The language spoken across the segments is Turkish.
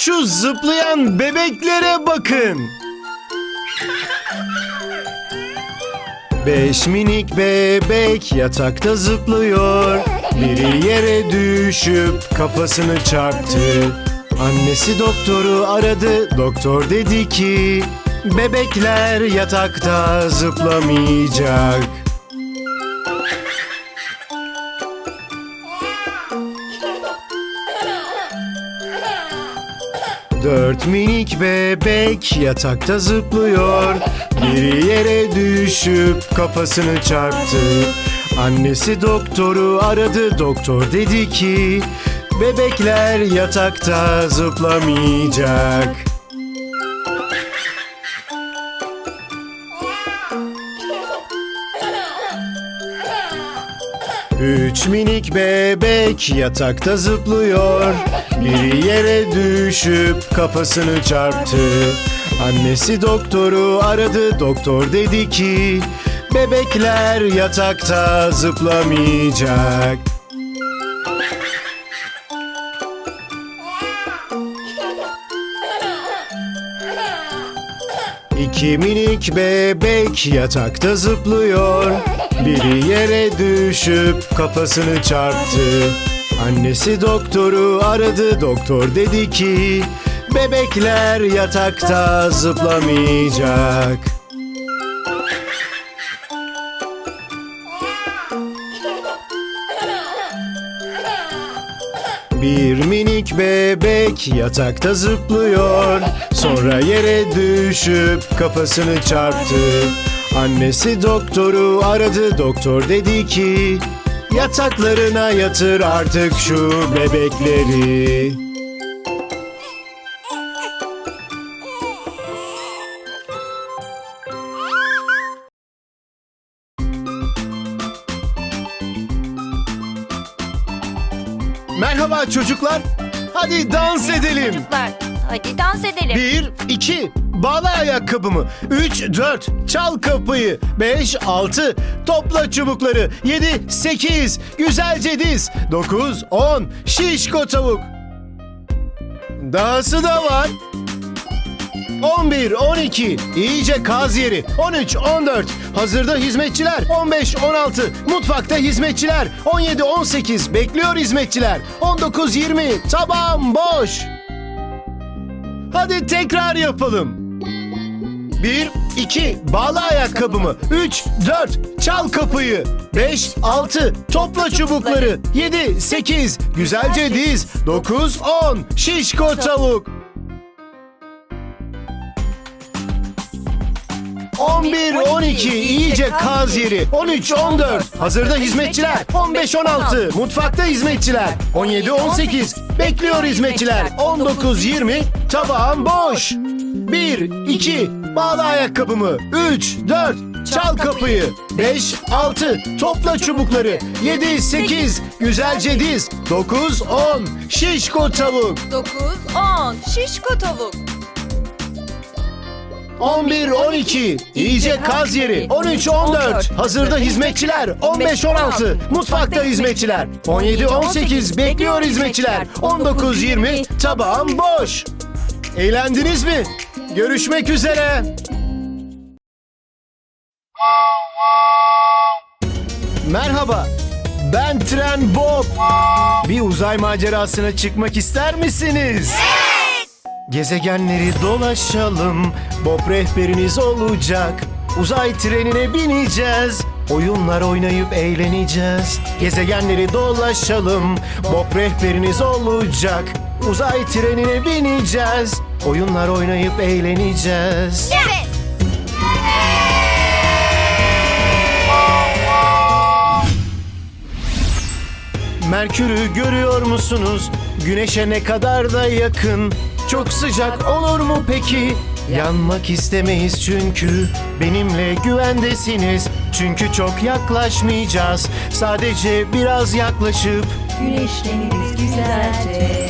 Şu zıplayan bebeklere bakın. Beş minik bebek yatakta zıplıyor. Biri yere düşüp kafasını çarptı. Annesi doktoru aradı. Doktor dedi ki bebekler yatakta zıplamayacak. Dört minik bebek yatakta zıplıyor. Biri yere düşüp kafasını çarptı. Annesi doktoru aradı. Doktor dedi ki bebekler yatakta zıplamayacak. Üç minik bebek yatakta zıplıyor. Biri yere düşüp kafasını çarptı. Annesi doktoru aradı. Doktor dedi ki bebekler yatakta zıplamayacak. İki minik bebek yatakta zıplıyor. Biri yere düşüp kafasını çarptı. Annesi doktoru aradı. Doktor dedi ki bebekler yatakta zıplamayacak. Bir minik bebek yatakta zıplıyor. Sonra yere düşüp kafasını çarptı. Annesi doktoru aradı. Doktor dedi ki yataklarına yatır artık şu bebekleri. Merhaba çocuklar. Hadi dans edelim. Çocuklar hadi dans edelim. Bir, iki, bağla ayakkabımı. Üç, dört, çal kapıyı. Beş, altı, topla çubukları. Yedi, sekiz, güzelce diz. Dokuz, on, şişko tavuk. Dahası da var. 11, 12, iyice kaz yeri. 13, 14, hazırda hizmetçiler. 15, 16, mutfakta hizmetçiler. 17, 18, bekliyor hizmetçiler. 19, 20, tabağım boş. Hadi tekrar yapalım. 1, 2, bağla ayakkabımı. 3, 4, çal kapıyı. 5, 6, topla çubukları. 7, 8, güzelce diz. 9, 10, şişko tavuk. 11, 12 iyice kaz yeri. 13, 14 hazırda hizmetçiler. 15, 16 mutfakta hizmetçiler. 17, 18 bekliyor hizmetçiler. 19, 20 tabağım boş. 1, 2 bağla ayakkabımı. 3, 4 çal kapıyı. 5, 6 topla çubukları. 7, 8 güzelce diz. 9, 10 şişko tavuk. 9, 10 şişko tavuk. 11, 12 iyice kaz yeri 13, 14 hazırda hizmetçiler 15, 16 mutfakta hizmetçiler 17, 18 bekliyor hizmetçiler 19, 20 tabağım boş Eğlendiniz mi? Görüşmek üzere Merhaba ben Tren Bob Bir uzay macerasına çıkmak ister misiniz? Gezegenleri dolaşalım, Bob rehberiniz olacak. Uzay trenine bineceğiz, oyunlar oynayıp eğleneceğiz. Gezegenleri dolaşalım, Bob rehberiniz olacak. Uzay trenine bineceğiz, oyunlar oynayıp eğleneceğiz. Evet. Merkür'ü görüyor musunuz? Güneşe ne kadar da yakın. Çok sıcak olur mu peki? Yanmak istemeyiz çünkü benimle güvendesiniz. Çünkü çok yaklaşmayacağız. Sadece biraz yaklaşıp Güneşleniriz güzelce.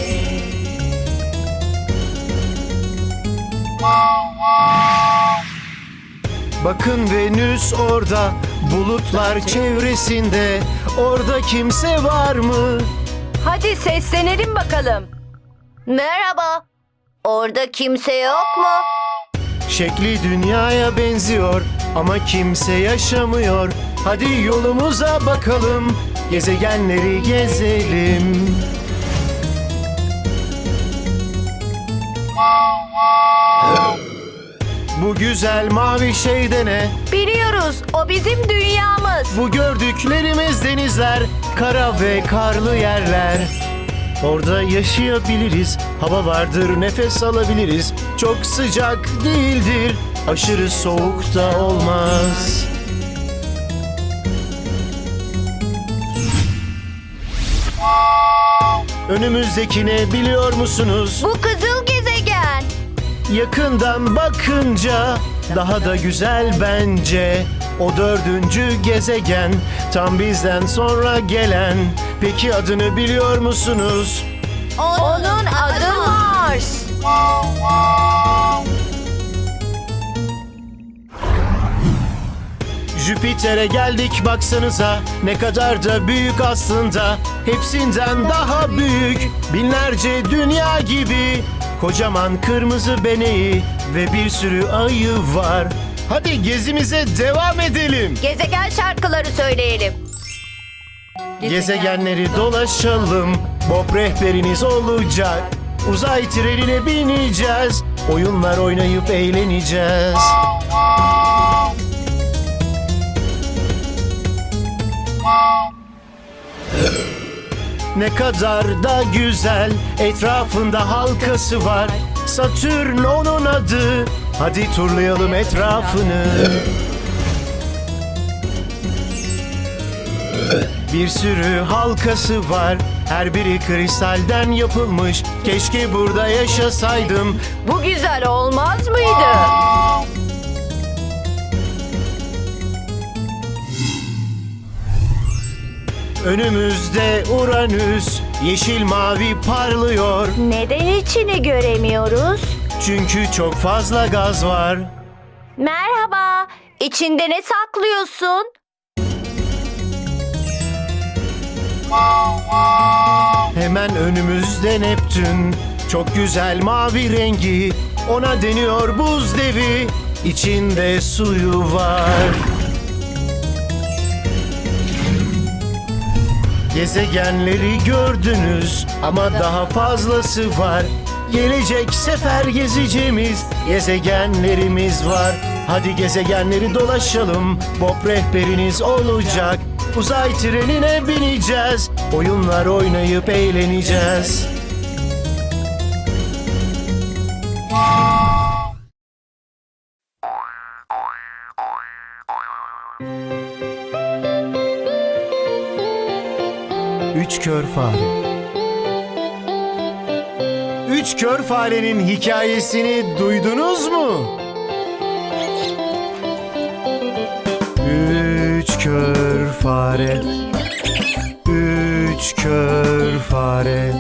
Bakın Venüs orada. Bulutlar çevresinde. Orada kimse var mı? Hadi seslenelim bakalım. Merhaba. Orada kimse yok mu? Şekli dünyaya benziyor ama kimse yaşamıyor. Hadi yolumuza bakalım, gezegenleri gezelim. Bu güzel mavi şey de ne? Biliyoruz o bizim dünyamız. Bu gördüklerimiz denizler, kara ve karlı yerler. Orada yaşayabiliriz, hava vardır, nefes alabiliriz. Çok sıcak değildir, aşırı soğuk da olmaz. Önümüzdekini biliyor musunuz? Bu gezegen. Yakından bakınca daha da güzel bence. O dördüncü gezegen tam bizden sonra gelen. Peki adını biliyor musunuz? Onun adı Mars. Jüpiter'e geldik baksanıza ne kadar da büyük aslında hepsinden daha büyük binlerce dünya gibi kocaman kırmızı beneği ve bir sürü ayı var. Hadi gezimize devam edelim. Gezegen şarkıları söyleyelim. Gezegenleri dolaşalım. Bob rehberiniz olacak. Uzay trenine bineceğiz. Oyunlar oynayıp eğleneceğiz. Ne kadar da güzel etrafında halkası var. Satürn onun adı. Hadi turlayalım etrafını. Bir sürü halkası var. Her biri kristalden yapılmış. Keşke burada yaşasaydım. Bu güzel olmaz mıydı? Önümüzde Uranüs Yeşil mavi parlıyor Neden içini göremiyoruz? Çünkü çok fazla gaz var Merhaba. İçinde ne saklıyorsun? Hemen önümüzde Neptün Çok güzel mavi rengi Ona deniyor buz devi İçinde suyu var Gezegenleri gördünüz ama daha fazlası var. Gelecek sefer gezeceğimiz gezegenlerimiz var. Hadi gezegenleri dolaşalım. Bob rehberiniz olacak. Uzay trenine bineceğiz. Oyunlar oynayıp eğleneceğiz. Üç kör fare. Üç kör farenin hikayesini duydunuz mu? Üç kör fare. Üç kör fare.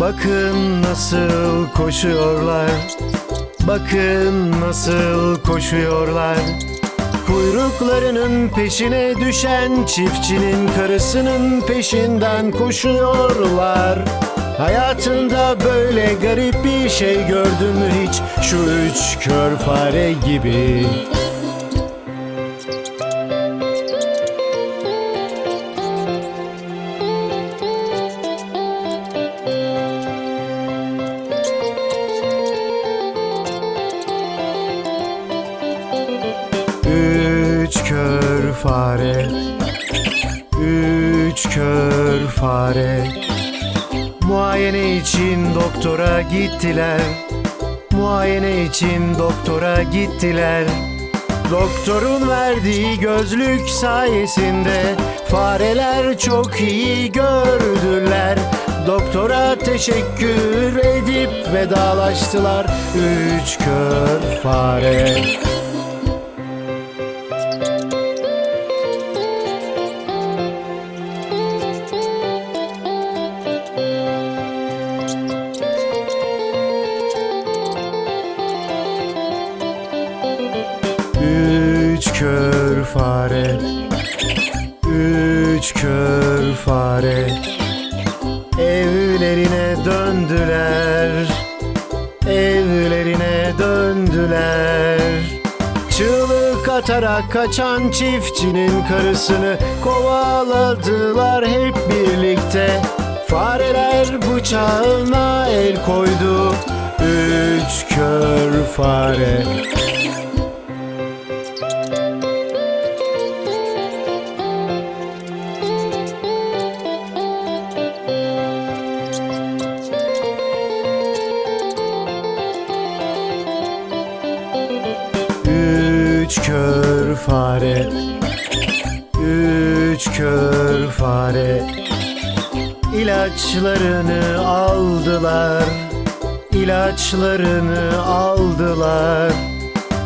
Bakın nasıl koşuyorlar. Bakın nasıl koşuyorlar. Kuyruklarının peşine düşen çiftçinin karısının peşinden koşuyorlar. Hayatında böyle garip bir şey gördün mü hiç? Şu üç kör fare gibi. Muayene için doktora gittiler. Muayene için doktora gittiler. Doktorun verdiği gözlük sayesinde Fareler çok iyi gördüler. Doktora teşekkür edip vedalaştılar Üç kör fare fare. Üç kör fare. Evlerine döndüler. Evlerine döndüler. Çığlık atarak kaçan çiftçinin karısını Kovaladılar hep birlikte. Fareler bıçağına el koydu. Üç kör fare. İlaçlarını aldılar İlaçlarını aldılar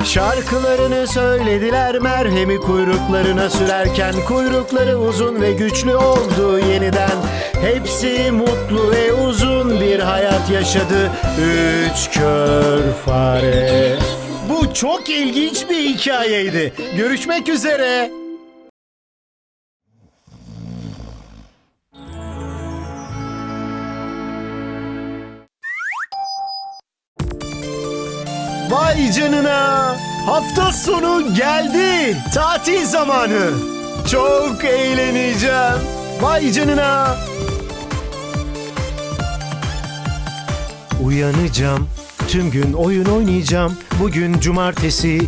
Şarkılarını söylediler merhemi kuyruklarına sürerken Kuyrukları uzun ve güçlü oldu yeniden Hepsi mutlu ve uzun bir hayat yaşadı Üç kör fare Bu çok ilginç bir hikayeydi. Görüşmek üzere. Vay canına! Hafta sonu geldi. Tatil zamanı. Çok eğleneceğim. Vay canına! Uyanacağım. Tüm gün oyun oynayacağım. Bugün cumartesi.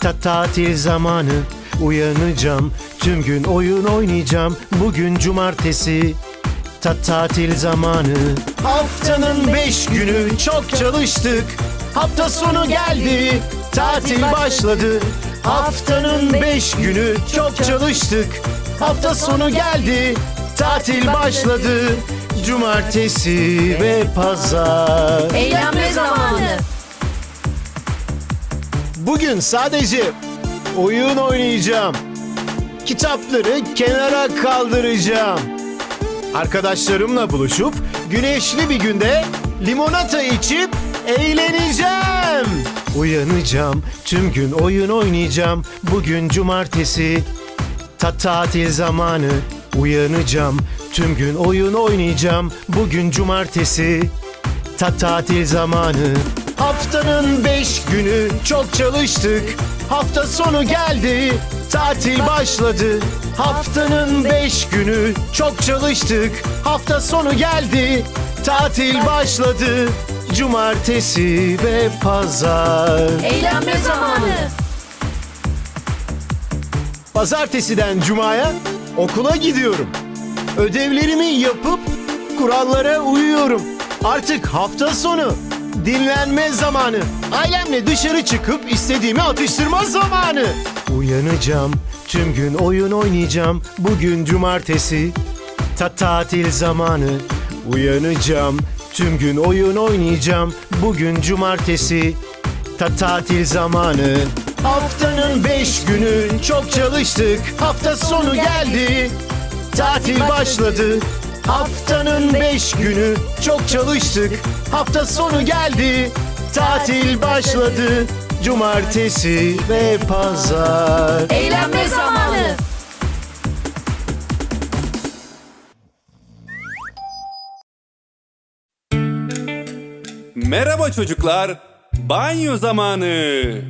Ta tatil zamanı. Uyanacağım. Tüm gün oyun oynayacağım. Bugün cumartesi. Ta tatil zamanı. Haftanın beş günü çok çalıştık. Hafta sonu geldi. Tatil başladı. Haftanın beş günü çok çalıştık. Hafta sonu geldi. Tatil başladı. Cumartesi ve pazar. Eğlenme zamanı. Bugün sadece oyun oynayacağım. Kitapları kenara kaldıracağım. Arkadaşlarımla buluşup güneşli bir günde limonata içip eğleneceğim. Uyanacağım, tüm gün oyun oynayacağım. Bugün cumartesi, ta tatil zamanı. Uyanacağım, tüm gün oyun oynayacağım. Bugün cumartesi, ta tatil zamanı. Haftanın beş günü çok çalıştık. Hafta sonu geldi, tatil başladı. Haftanın beş günü çok çalıştık. Hafta sonu geldi, tatil başladı. Cumartesi ve pazar. Eğlenme zamanı. Pazartesiden cumaya okula gidiyorum. Ödevlerimi yapıp kurallara uyuyorum. Artık hafta sonu dinlenme zamanı. Ailemle dışarı çıkıp istediğimi atıştırma zamanı. Uyanacağım, tüm gün oyun oynayacağım. Bugün cumartesi, ta tatil zamanı. Uyanacağım, tüm gün oyun oynayacağım. Bugün cumartesi, ta tatil zamanı. Haftanın beş günü çok çalıştık. Hafta sonu geldi. Tatil başladı. Haftanın beş günü çok çalıştık. Hafta sonu geldi. Tatil başladı. Cumartesi ve pazar. Eğlenme zamanı. Merhaba çocuklar. Banyo zamanı.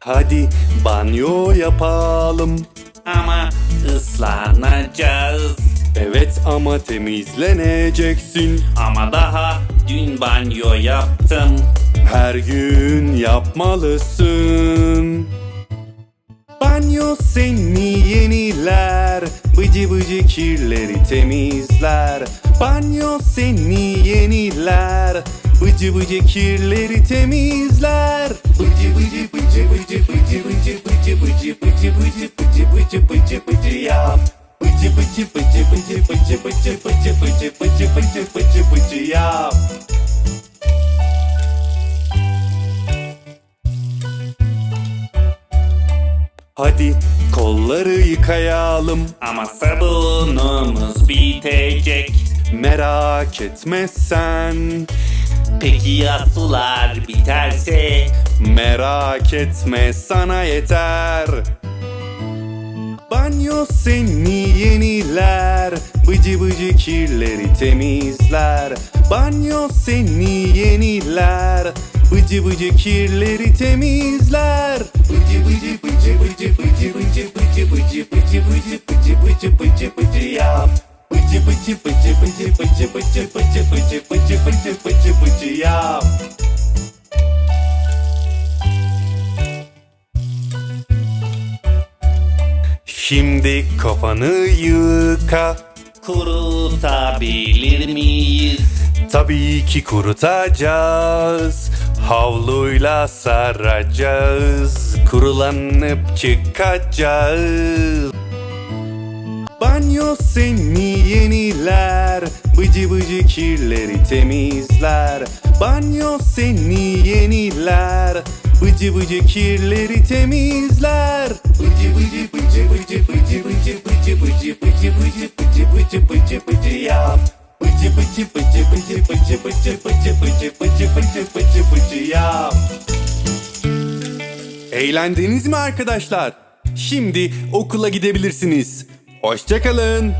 Hadi banyo yapalım. Ama ıslanacağız. Evet ama temizleneceksin. Ama daha dün banyo yaptım. Her gün yapmalısın. Banyo seni yeniler, bıcı bıcı kirleri temizler. Banyo seni yeniler, bıcı bıcı kirleri temizler. Bıcı bıcı bıcı bıcı bıcı bıcı bıcı bıcı bıcı bıcı bıcı bıcı bıcı bıcı yap. Bıcı bıcı bıcı bıcı bıcı bıcı bıcı bıcı bıcı bıcı bıcı yap. Hadi kolları yıkayalım. Ama sabunumuz bitecek. Merak etme sen. Peki ya sular biterse? Merak etme sana yeter. Banyo seni yeniler, bıcı Bıcı kirleri temizler Banyo seni yeniler Bıcı bıcı kirleri temizler Bıcı bıcı bıcı bıcı bıcı bıcı bıcı bıcı bıcı bıcı bıcı bıcı bıcı bıcı yap Bıcı bıcı bıcı bıcı bıcı bıcı bıcı bıcı bıcı bıcı bıcı bıcı yap Şimdi kafanı yıka Kurutabilir miyiz? Tabii ki kurutacağız Havluyla saracağız Kurulanıp çıkacağız. Banyo seni yeniler Bıcı bıcı kirleri temizler. Banyo seni yeniler Bıcı bıcı kirleri temizler. Bıcı bıcı bıcı bıcı bıcı bıcı bıcı bıcı bıcı bıcı bıcı bıcı bıcı bıcı yap Bıcı Eğlendiniz mi arkadaşlar? Şimdi okula gidebilirsiniz. Hoşçakalın.